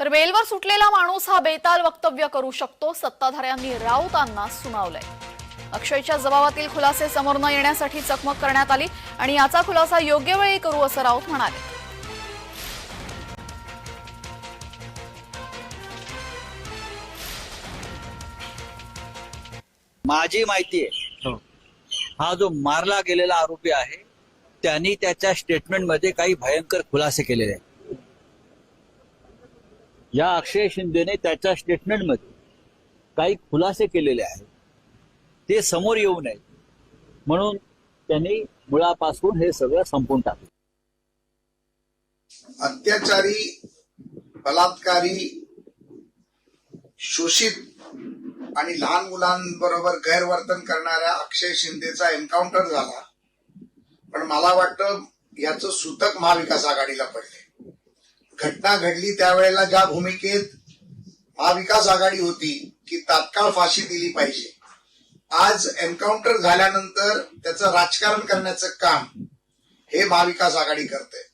तर बेलवर सुटलेला माणूस हा बेताल वक्तव्य करू शकतो सत्ताधाऱ्यांनी राऊतांना सुनावलंय. अक्षयच्या जबाबातील खुलासे समोर न येण्यासाठी चकमक करण्यात आली आणि याचा खुलासा योग्य वेळी करू असं राऊत म्हणाले. माझी माहिती आहे. हा. जो मारला गेलेला आरोपी आहे त्यांनी त्याच्या स्टेटमेंटमध्ये काही भयंकर खुलासे केलेले आहेत. या अक्षय शिंदेने त्याच्या स्टेटमेंटमध्ये काही खुलासे केलेले आहेत. ते समोर येऊ नये. म्हणून त्यांनी मुळापासून हे सगळं संपून टाकलं. अत्याचारी बलात्कारी शोषित आणि लहान मुलांबरोबर गैरवर्तन करणाऱ्या अक्षय शिंदेचा एन्काउंटर झाला. पण मला वाटतं याचं सूतक महाविकास आघाडीला पडले घटना घडली त्यावेळेला ज्या भूमिकेत महाविकास आघाडी होती की तात्काळ फाशी दिली पाहिजे. आज एन्काउंटर झाल्यानंतर त्याचं राजकारण करण्याचं काम हे महाविकास आघाडी करते